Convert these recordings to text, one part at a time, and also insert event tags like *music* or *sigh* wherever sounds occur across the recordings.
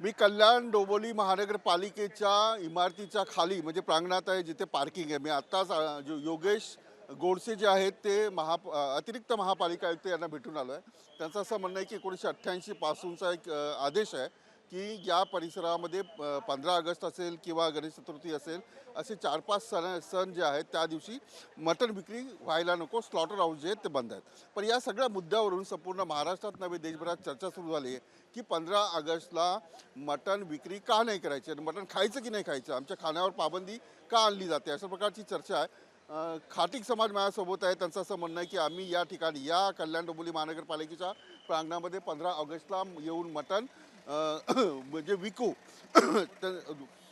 मी कल्याण डोंबोली महानगरपालिकेच्या इमारतीच्या खाली म्हणजे प्रांगणात आहे जिथे पार्किंग आहे. मी आत्ताच जो योगेश गोडसे जे आहेत ते महा अतिरिक्त महापालिका आयुक्त यांना भेटून आलो आहे त्यांचं असं म्हणणं आहे की एकोणीसशे अठ्ठ्याऐंशी पासूनचा एक आदेश आहे. की या परिसरामध्ये पंधरा ऑगस्ट असेल किंवा गणेश चतुर्थी असेल असे चार पाच सण सण जे आहेत त्या दिवशी मटण विक्री व्हायला नको स्लॉटर हाऊस जे आहेत ते बंद आहेत. पण या सगळ्या मुद्द्यावरून संपूर्ण महाराष्ट्रात नव्हे देशभरात चर्चा सुरू झाली आहे की पंधरा ऑगस्टला मटण विक्री का नाही करायची आणि मटण खायचं की नाही खायचं? आमच्या खाण्यावर पाबंदी का आणली जाते? अशा प्रकारची चर्चा आहे. खाटिक समाज माझ्यासोबत आहे. त्यांचं असं म्हणणं आहे की आम्ही या ठिकाणी या कल्याण डोंबिवली महानगरपालिकेच्या प्रांगणामध्ये पंधरा ऑगस्टला येऊन मटण *coughs* म्हणजे विकू. *coughs*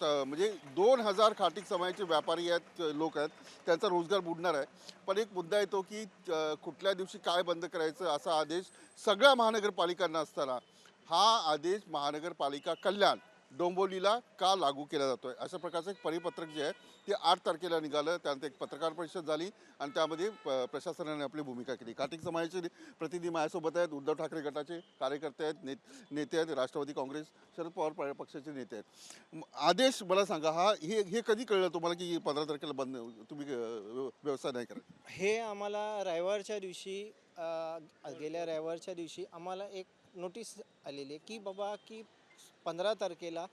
म्हणजे दोन हजार खाटीक समाजाचे व्यापारी आहेत लोक आहेत त्यांचा रोजगार बुडणार आहे. पण एक मुद्दा येतो की कुठल्या दिवशी काय बंद करायचं असा आदेश सगळ्या महानगरपालिकांना असताना हा आदेश महानगरपालिका कल्याण डोंबोलीला का लागू केला जातो आहे अशा प्रकारचं एक परिपत्रक जे आहे ते आठ तारखेला निघालं. त्यानंतर एक पत्रकार परिषद झाली आणि त्यामध्ये प- प्रशासनाने आपली भूमिका केली. काटिक समाजाचे प्रतिनिधी माझ्यासोबत आहेत. उद्धव ठाकरे गटाचे कार्यकर्ते आहेत ने नेते आहेत राष्ट्रवादी काँग्रेस शरद पवार पक्षाचे नेते आहेत. आदेश मला सांगा हा हे हे कधी कळलं तुम्हाला की पंधरा तारखेला बंद तुम्ही व्यवसाय नाही करा हे आम्हाला रविवारच्या दिवशी गेल्या रविवारच्या दिवशी आम्हाला एक नोटीस आलेली आहे की बाबा की पंधरा तारखेला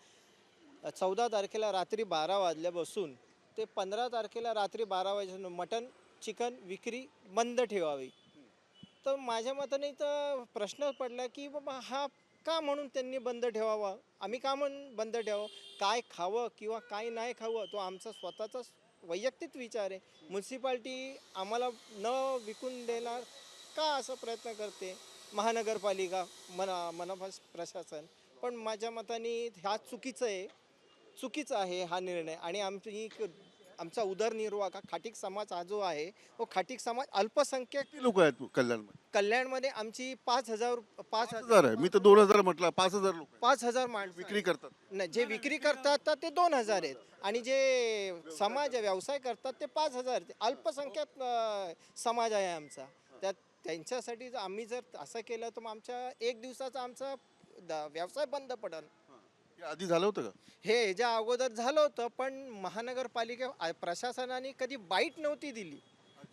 चौदा तारखेला रात्री बारा वाजल्यापासून ते पंधरा तारखेला रात्री बारा वाजून मटन चिकन विक्री बंद ठेवावी. तर माझ्या मताने तर प्रश्न पडला की बाबा हा का म्हणून त्यांनी बंद ठेवावा? आम्ही का म्हणून बंद ठेवावं? काय खावं किंवा काय नाही खावं तो आमचा स्वतःचा वैयक्तिक विचार आहे. म्युन्सिपाल्टी आम्हाला न विकून देणार का असं प्रयत्न करते? महानगरपालिका मना मनपा प्रशासन. पण माझ्या मताने हा चुकीचं आहे. चुकीचा आहे हा निर्णय. आणि आमची आमचा उदरनिर्वाह का खाटीक समाज हा जो आहे तो खाटीक समाज अल्पसंख्याक लोक आहेत कल्याणमध्ये? कल्याणमध्ये आमची पाच हजार पाच हजार आहे. मी तर दोन हजार म्हटलं पाच हजार लोक. पाच हजार माणसं विक्री करतात. नाही जे विक्री करतात तर ते दोन हजार आहेत. आणि जे समाज व्यवसाय करतात ते पाच हजार आहेत. अल्पसंख्याक समाज आहे आमचा. त्यात त्यांच्यासाठी जर आम्ही जर असं केलं तर मग आमच्या एक दिवसाचा आमचा द- व्यवसाय बंद पडेल हे. आधी झालं होतं का? हे ह्याच्या अगोदर झालं होतं पण महानगरपालिका आ- प्रशासनाने कधी बाईट नव्हती दिली.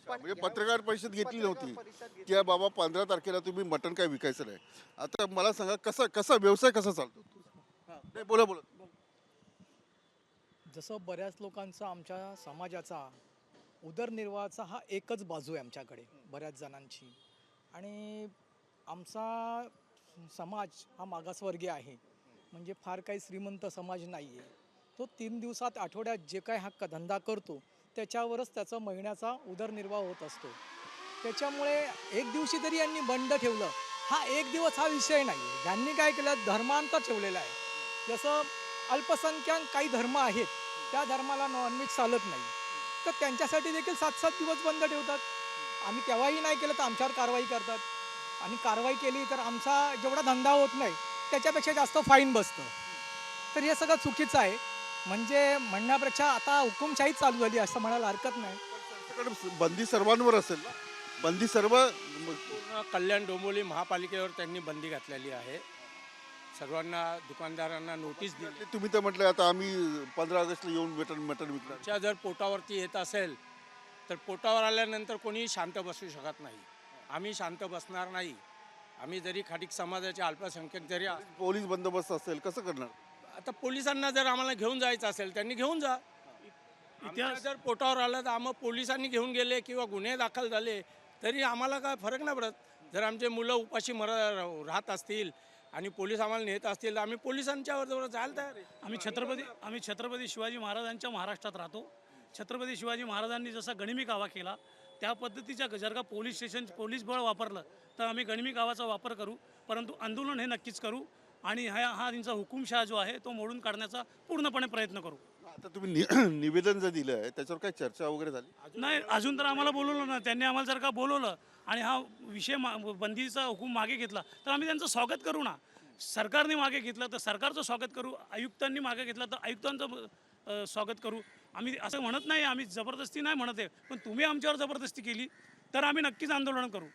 पण म्हणजे या- पत्रकार परिषद घेतली पत्रकार नव्हती. घेतली. की बाबा पंधरा तारखेला तुम्ही मटण काय विकायचं नाही. आता मला सांगा कसा कसा व्यवसाय कसा चालतो? नाही बोला बोला. जसं बऱ्याच लोकांचा आमच्या समाजाचा उदरनिर्वाहाचा हा एकच बाजू आहे आमच्याकडे बऱ्याच जणांची. आणि आमचा समाज हा मागासवर्गीय आहे. म्हणजे फार काही श्रीमंत समाज नाही आहे तो तीन दिवसात आठवड्यात जे काही हा धंदा करतो त्याच्यावरच त्याचा महिन्याचा उदरनिर्वाह होत असतो. त्याच्यामुळे एक दिवशी तरी यांनी बंड ठेवलं हा एक दिवस हा विषय नाही आहे यांनी काय केलं धर्मांतर ठेवलेला आहे. जसं अल्पसंख्याक काही धर्म आहेत त्या धर्माला नॉनव्हेज चालत नाही. तर त्यांच्यासाठी देखील सात सात दिवस बंद ठेवतात. आम्ही तेव्हाही नाही केलं तर आमच्यावर कारवाई करतात. आणि कारवाई केली तर आमचा जेवढा धंदा होत नाही त्याच्यापेक्षा जास्त फाईन बसतं. तर हे सगळं चुकीचं आहे. म्हणजे म्हणण्यापेक्षा आता हुकुमशाही चालू झाली असं म्हणायला हरकत नाही. बंदी सर्वांवर असेल ना? बंदी सर्व पूर्ण कल्याण डोंबिवली महापालिकेवर त्यांनी बंदी घातलेली आहे. सर्वांना दुकानदारांना नोटीस दिली. तुम्ही तर म्हटलं आता आम्ही पंधरा ऑगस्टला येऊन मटण मटण विकणार. जर पोटावरती येत असेल तर पोटावर आल्यानंतर कोणी शांत बसू शकत नाही. आम्ही शांत बसणार नाही. आम्ही जरी खाटीक समाजाचे अल्पसंख्याक जरी पोलीस बंदोबस्त असेल कसं करणार? आता पोलिसांना जर आम्हाला घेऊन जायचं असेल त्यांनी घेऊन जा. इतिहास जर पोटावर आलं तर आम्हाला पोलिसांनी घेऊन गेले किंवा गुन्हे दाखल झाले तरी आम्हाला काय फरक नाही पडत. जर आमचे मुलं उपाशी मर राहत असतील आणि पोलीस आम्हाला नेत असतील तर आम्ही पोलिसांच्या जवळ जायला तयार आहे. आम्ही छत्रपती आम्ही छत्रपती शिवाजी महाराजांच्या महाराष्ट्रात राहतो. छत्रपती शिवाजी महाराजांनी जसा गणिमी कावा केला त्या पद्धतीच्या जर का पोलीस स्टेशन पोलीस बळ वापरलं तर आम्ही गणिमी कावाचा वापर करू. परंतु आंदोलन हे नक्कीच करू आणि हा हा त्यांचा हुकुमशहा जो आहे तो मोडून काढण्याचा पूर्णपणे प्रयत्न करू. आता तुम्ही नि- *clears throat* निवेदन जर दिलं आहे त्याच्यावर काय चर्चा वगैरे झाली? नाही अजून तर आम्हाला बोलवलं ना. त्यांनी आम्हाला जर का बोलवलं आणि हा विषय मा बंदीचा हुकूम मागे घेतला तर आम्ही त्यांचं स्वागत करू ना. सरकारने मागे घेतलं तर सरकारचं स्वागत करू. आयुक्तांनी मागे घेतलं तर आयुक्तांचं स्वागत करू. आम्ही असं म्हणत नाही आम्ही जबरदस्ती नाही म्हणत आहे पण तुम्ही आमच्यावर जबरदस्ती केली तर आम्ही नक्कीच आंदोलन करू.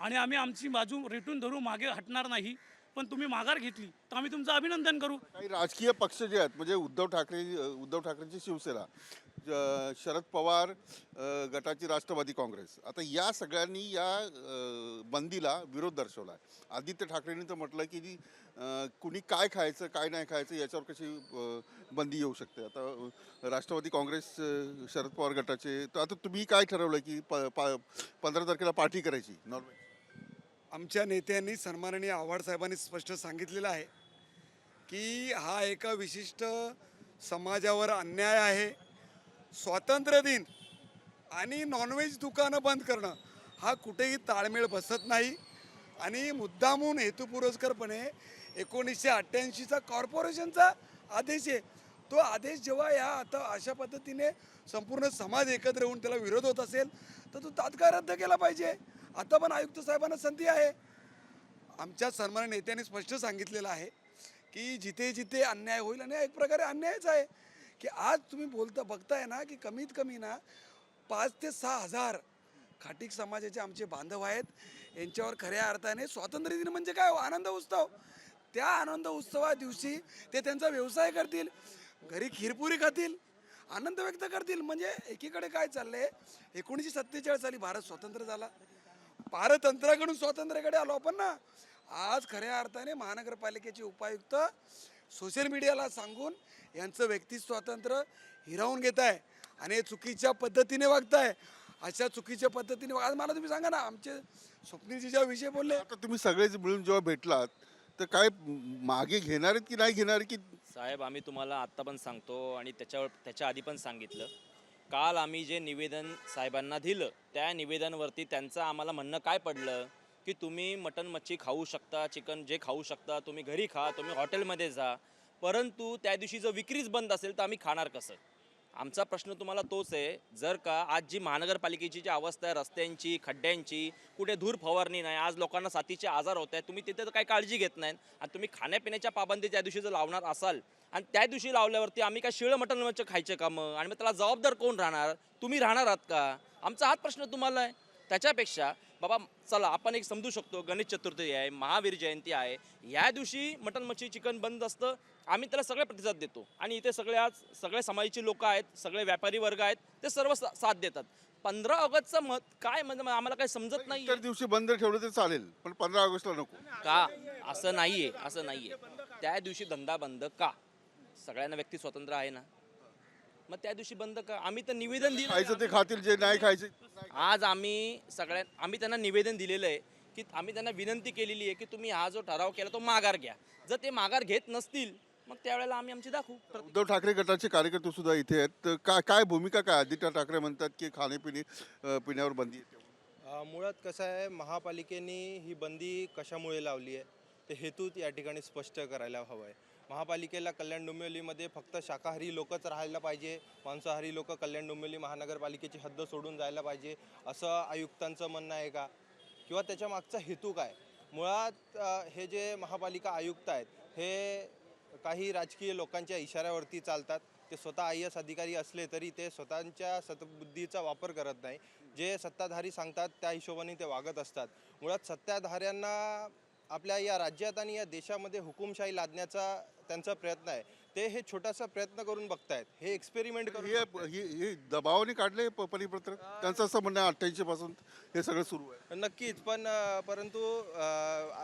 आणि आम्ही आमची बाजू रेटून धरू मागे हटणार नाही पण तुम्ही माघार घेतली तर आम्ही तुमचं अभिनंदन करू. काही राजकीय पक्ष जे आहेत म्हणजे उद्धव ठाकरे उद्धव ठाकरेंची शिवसेना शरद पवार गटाची राष्ट्रवादी काँग्रेस. आता या सगळ्यांनी या बंदीला विरोध दर्शवला आहे आदित्य ठाकरेंनी तर म्हटलं की जी, कुणी काय खायचं काय नाही खायचं याच्यावर कशी बंदी येऊ शकते. आता राष्ट्रवादी काँग्रेस शरद पवार गटाचे तर आता तुम्ही काय ठरवलं की प पा पंधरा तारखेला पार्टी करायची नॉर्मल आमच्या नेत्यांनी सन्माननीय आव्हाड साहेबांनी स्पष्ट सांगितलेलं आहे की हा एका विशिष्ट समाजावर अन्याय आहे. स्वातंत्र्य दिन आणि नॉनव्हेज दुकानं बंद करणं हा कुठेही ताळमेळ बसत नाही. आणि मुद्दामून हेतुपुरस्करपणे एकोणीसशे अठ्ठ्याऐंशीचा कॉर्पोरेशनचा आदेश आहे. तो आदेश जेव्हा या आता अशा पद्धतीने संपूर्ण समाज एकत्र येऊन त्याला विरोध होत असेल तर तो तात्काळ रद्द केला पाहिजे. आता पण आयुक्त साहेबांना संधी आहे. आमच्या सन्मान नेत्यांनी स्पष्ट सांगितलेलं आहे की जिथे जिथे अन्याय होईल आणि एक प्रकारे अन्यायच आहे. की आज तुम्ही बोलता बघताय ना की कमीत कमी ना पाच ते सहा हजार खाटीक समाजाचे आमचे बांधव आहेत. यांच्यावर खऱ्या अर्थाने स्वातंत्र्य दिन म्हणजे काय हो? आनंद उत्सव. त्या आनंद उत्सवा दिवशी ते त्यांचा व्यवसाय करतील घरी खीरपुरी खातील आनंद व्यक्त करतील. म्हणजे एकीकडे काय चाललंय एकोणीसशे सत्तेचाळीस साली भारत स्वतंत्र झाला. पारतंत्राकडून स्वातंत्र्याकडे आलो आपण ना. आज खऱ्या अर्थाने महानगरपालिकेचे उपायुक्त सोशल मीडियाला सांगून यांचं व्यक्ती स्वातंत्र्य हिरावून घेत आहे आणि हे चुकीच्या पद्धतीने वागताय. अशा चुकीच्या पद्धतीने आज मला तुम्ही सांगा ना आमचे स्वप्नीलजी ज्या विषय बोलले आता तुम्ही सगळेच मिळून जेव्हा भेटलात तर काय मागे घेणार आहेत की नाही घेणार की साहेब आम्ही तुम्हाला आत्ता पण सांगतो आणि त्याच्यावर त्याच्या आधी पण सांगितलं. काल आम्ही जे निवेदन साहेबांना दिलं त्या निवेदनवरती त्यांचं आम्हाला म्हणणं काय पडलं? की तुम्ही मटन मच्छी खाऊ शकता चिकन जे खाऊ शकता तुम्ही घरी खा तुम्ही हॉटेलमध्ये जा. परंतु त्या दिवशी जर विक्रीच बंद असेल तर आम्ही खाणार कसं? आमचा प्रश्न तुम्हाला तोच आहे जर का आज जी महानगरपालिकेची जी अवस्था आहे रस्त्यांची खड्ड्यांची कुठे धूर फवारणी नाही आज लोकांना साथीचे आजार होत आहेत तुम्ही तिथे तर काही काळजी घेत नाही आणि तुम्ही खाण्यापिण्याच्या पाबंदी त्या दिवशी जर लावणार असाल आणि त्या दिवशी लावल्यावरती आम्ही काय शिळं मटण मच्छी खायचे का मग? आणि मग त्याला जबाबदार कोण राहणार? तुम्ही राहणार आहात का? आमचा हाच प्रश्न तुम्हाला आहे. त्याच्यापेक्षा बाबा चला आपण एक समजू शकतो गणेश चतुर्थी आहे महावीर जयंती आहे. या दिवशी मटण मच्छी चिकन बंद असतं आम्ही त्याला सगळे प्रतिसाद देतो. आणि इथे सगळे आज सगळे समाजाची लोक आहेत सगळे व्यापारी वर्ग आहेत ते सर्व सा- साथ देतात. पंधरा ऑगस्टचं मत काय म्हणजे आम्हाला काही समजत नाही इतर दिवशी बंद ठेवलं तर चालेल पण पंधरा ऑगस्टला नको. का? असं नाहीये असं नाहीये. त्या दिवशी धंदा बंद का? सगळ्यांना व्यक्ती स्वतंत्र आहे ना. मग त्या दिवशी बंद का आम्ही तर निवेदन दिलं. खायचं ते खातील जे नाही खायचे. आज आम्ही सगळ्या आम्ही त्यांना निवेदन दिलेलं आहे की आम्ही त्यांना विनंती केलेली आहे की तुम्ही हा जो ठराव केला तो माघार घ्या. जर ते माघार घेत नसतील मग त्यावेळेला आम्ही आमची दाखवू. प्रति- उद्धव ठाकरे गटाचे कार्यकर्ते सुद्धा इथे आहेत. तर काय काय भूमिका काय आदित्य ठाकरे म्हणतात की खाण्यापिणे अ, पिण्यावर बंदी आहे अ, मुळात कसं आहे महापालिकेने ही बंदी कशामुळे लावली आहे? ते हेतू या ठिकाणी स्पष्ट करायला हवं आहे. महापालिकेला कल्याण डोंबिवलीमध्ये फक्त शाकाहारी लोकच राहायला पाहिजे मांसाहारी लोक कल्याण डोंबिवली महानगरपालिकेची हद्द सोडून जायला पाहिजे असं आयुक्तांचं म्हणणं आहे का? किंवा त्याच्या मागचा हेतू काय? मुळात हे जे महापालिका आयुक्त आहेत हे काही राजकीय लोकांच्या इशाऱ्यावरती चालतात. ते स्वतः आय एस अधिकारी असले तरी ते स्वतःच्या सतबुद्धीचा वापर करत नाही. जे सत्ताधारी सांगतात त्या हिशोबाने ते वागत असतात. मुळात सत्ताधाऱ्यांना आपल्या या राज्यात आणि या देशामध्ये हुकुमशाही लादण्याचा त्यांचा प्रयत्न आहे. ते हे छोटासा प्रयत्न करून बघतायत. हे एक्सपेरिमेंट हे दबावाने काढले परिपत्रक? त्यांचं असं म्हणणं अठ्ठ्याऐंशी पासून हे सगळं सुरू आहे. नक्कीच पण परंतु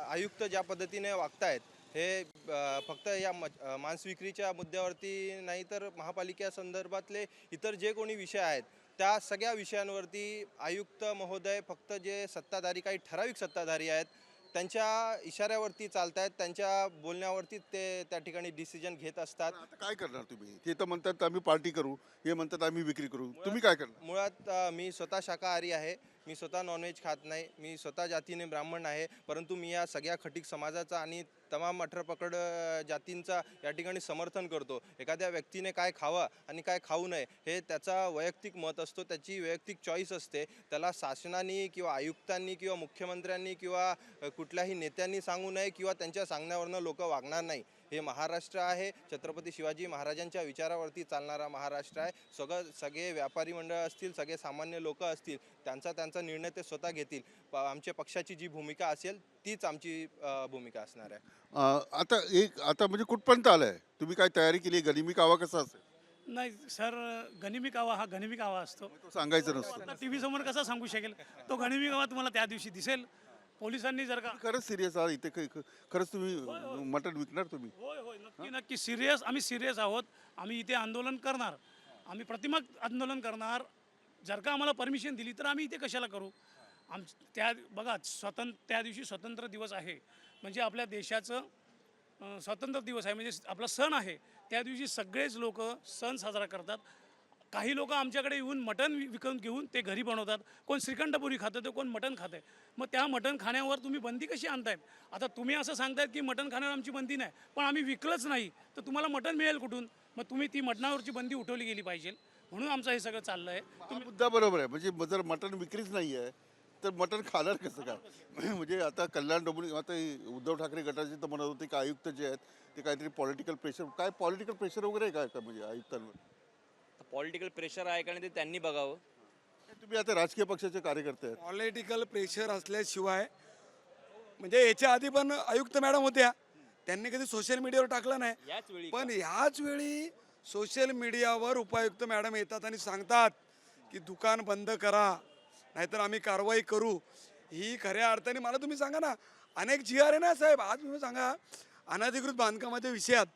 आयुक्त ज्या पद्धतीने वागतायत हे फक्त या मांसविक्रीच्या मुद्द्यावरती नाही तर महापालिका संदर्भातले इतर जे कोणी विषय आहेत त्या सगळ्या विषयांवरती आयुक्त महोदय फक्त जे सत्ताधारी काही ठराविक सत्ताधारी आहेत त्यांच्या इशाऱ्यावरती चालत आहेत त्यांच्या बोलण्यावरती ते त्या ठिकाणी डिसिजन घेत असतात. आता काय करणार तुम्ही? ते तर म्हणतात आम्ही पार्टी करू हे म्हणतात आम्ही विक्री करू. तुम्ही काय करणार? मुळात अ, मी स्वतः शाकाहारी आहे मी स्वतः नॉनव्हेज खात नाही मी स्वतः जातीने ब्राह्मण आहे परंतु मी या सगळ्या खटीक समाजाचा आणि तमाम अठरपकड जातींचा या ठिकाणी समर्थन करतो. एखाद्या व्यक्तीने काय खावं आणि काय खाऊ नये हे त्याचा वैयक्तिक मत असतो त्याची वैयक्तिक चॉईस असते. त्याला शासनाने किंवा आयुक्तांनी किंवा मुख्यमंत्र्यांनी किंवा कुठल्याही नेत्यांनी सांगू नये किंवा त्यांच्या सांगण्यावरनं लोक वागणार नाही. हे महाराष्ट्र आहे. छत्रपती शिवाजी महाराजांच्या विचारावरती चालणारा महाराष्ट्र आहे. सगळं सगळे व्यापारी मंडळ असतील सगळे सामान्य लोक असतील त्यांचा त्यांचा निर्णय ते स्वतः घेतील. आमच्या पक्षाची जी भूमिका असेल तीच आमची भूमिका असणार आहे. आता एक आता म्हणजे कुठपर्यंत आलंय? तुम्ही काय तयारी केली? गनिमी कावा कसा असेल? नाही सर गनिमी कावा हा गनिमी कावा असतो. तो सांगायचं नसतं. आता टी व्ही समोर कसा सांगू शकेल? तो गनिमी कावा तुम्हाला त्या दिवशी दिसेल. पोलिसांनी जर का खरंच सिरियस आहात इथे? काही- खरंच तुम्ही मटण विकणार तुम्ही? होय होय. नक्की नक्की. सिरियस आम्ही सिरियस आहोत. आम्ही इथे आंदोलन करणार. आम्ही प्रतिमक आंदोलन करणार. जर का आम्हाला परमिशन दिली तर आम्ही इथे कशाला करू? आम त्या बघा स्वतंत्र त्या दिवशी स्वतंत्र दिवस आहे. म्हणजे आपल्या देशाचं स्वतंत्र दिवस आहे. म्हणजे आपला सण आहे. त्या दिवशी सगळेच लोक सण साजरा करतात. काही लोक आमच्याकडे येऊन मटण विकत विकून घेऊन ते घरी बनवतात. कोण श्रीखंडपुरी खातं तर कोण मटण खातं आहे मग त्या मटण खाण्यावर तुम्ही बंदी कशी आणतायत? आता तुम्ही असं सांगतायत की मटण खाण्यावर आमची बंदी नाही. पण आम्ही विकलंच नाही. तर तुम्हाला मटण मिळेल कुठून? मग तुम्ही ती मटणावरची बंदी उठवली गेली पाहिजे. म्हणून आमचं हे सगळं चाललं आहे मुद्दा बरोबर आहे. म्हणजे जर मटण विक्रीच नाही आहे तर मटण खाणार कसं काय? म्हणजे आता कल्याण डोंबिवली आता उद्धव ठाकरे गटाचे तर म्हणत होते की आयुक्त जे आहेत ते काहीतरी पॉलिटिकल प्रेशर काय पॉलिटिकल प्रेशर वगैरे आहे काय का म्हणजे आयुक्तांवर? पॉलिटिकल प्रेशर आहे का नाही ते त्यांनी बघावं. तुम्ही आता राजकीय पक्षाचे कार्यकर्ते आहेत. पॉलिटिकल प्रेशर असल्याशिवाय म्हणजे याच्या आधी पण आयुक्त मॅडम होत्या त्यांनी कधी सोशल मीडियावर टाकलं नाही. याच वेळी पण ह्याच वेळी सोशल मीडियावर उपायुक्त मॅडम येतात आणि सांगतात की दुकान बंद करा. नाहीतर आम्ही कारवाई करू. ही खऱ्या अर्थाने मला तुम्ही सांगा ना अनेक जी आर आहे ना साहेब आज तुम्ही सांगा अनधिकृत बांधकामाच्या विषयात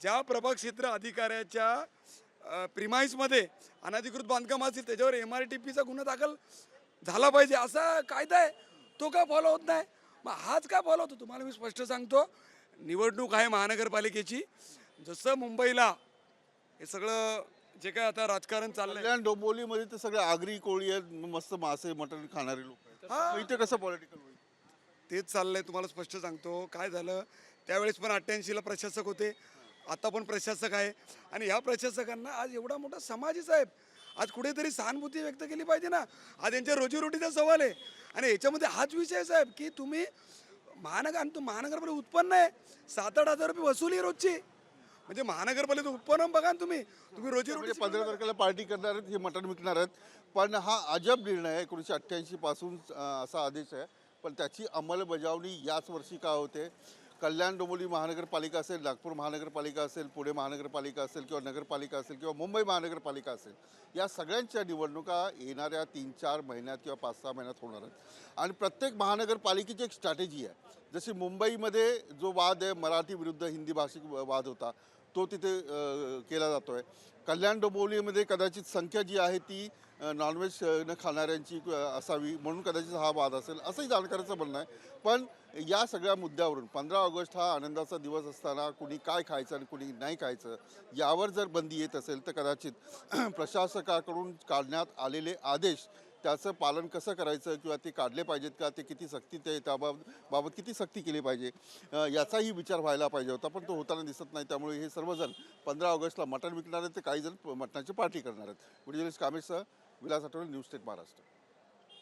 ज्या प्रभाग क्षेत्र अधिकाऱ्याच्या प्रिमाईसमध्ये अनधिकृत बांधकाम असतील त्याच्यावर एम आर टी पीचा गुन्हा दाखल झाला पाहिजे असा कायदा आहे तो का फॉलो होत नाही? मग हाच का फॉलो होतो? तुम्हाला मी स्पष्ट सांगतो निवडणूक आहे महानगरपालिकेची. जसं मुंबईला हे सगळं जे काय आता राजकारण चाललंय. कल्याण डोंबिवलीमध्ये तर सगळे आगरी कोळी आहेत मस्त मासे मटण खाणारे लोक आहेत. मग इथे कसं पॉलिटिकल होईल? तेच चाललंय तुम्हाला स्पष्ट सांगतो. काय झालं? त्यावेळेस पण अठ्ठ्याऐंशीला प्रशासक होते. आता पण प्रशासक आहे. आणि ह्या प्रशासकांना आज एवढा मोठा समाज आहे साहेब आज कुठेतरी सहानुभूती व्यक्त केली पाहिजे ना? आज यांच्या रोजीरोटीचा सवाल आहे. आणि याच्यामध्ये हाच विषय साहेब की तुम्ही महानगर आणि तो महानगरपालिका उत्पन्न आहे. सात आठ हजार रुपये वसुली आहे रोजची. म्हणजे महानगरपालिकेचं उत्पन्न बघा ना तुम्ही. तुम्ही रोजीरोटी म्हणजे पंधरा तारखेला पार्टी करणार आहेत हे मटण विकणार आहेत. पण हा अजब निर्णय आहे एकोणीसशे अठ्ठ्याऐंशी पासून अं, असा आदेश आहे. पण त्याची अंमलबजावणी याच वर्षी का होते? कल्याण डोंबिवली महानगरपालिका असेल नागपूर महानगरपालिका असेल पुणे महानगरपालिका असेल किंवा नगरपालिका असेल किंवा मुंबई महानगरपालिका असेल या सगळ्यांच्या निवडणुका येणाऱ्या तीन चार महिन्यात किंवा पाच सहा महिन्यात होणार आहेत. आणि प्रत्येक महानगरपालिकेची एक स्ट्रॅटेजी आहे. जशी मुंबईमध्ये जो वाद आहे मराठी विरुद्ध हिंदी भाषिक वाद होता तो तिथे केला जातो आहे कल्याण डोंबिवलीमध्ये कदाचित संख्या जी आहे ती नॉनव्हेज न खाणाऱ्यांची असावी म्हणून कदाचित हा वाद असेल असंही जाणकाराचं म्हणणं आहे. पण या सगळ्या मुद्द्यावरून पंधरा ऑगस्ट हा आनंदाचा दिवस असताना कुणी काय खायचं आणि कुणी नाही खायचं यावर जर बंदी येत असेल तर कदाचित *clears throat* प्रशासकाकडून काढण्यात आलेले आदेश त्याचं पालन कसं करायचं किंवा ते काढले पाहिजेत का? ते किती सक्ती ते त्याबाबत बाबत किती सक्ती केली पाहिजे? याचाही विचार व्हायला पाहिजे होता पण तो होताना दिसत नाही. त्यामुळे हे सर्वजण पंधरा ऑगस्टला मटण विकणार आहेत तर काही जण मटणाची पार्टी करणार आहेत. व्हिडिओ कामेशसह विलास आठवले न्यूज स्टेट महाराष्ट्र.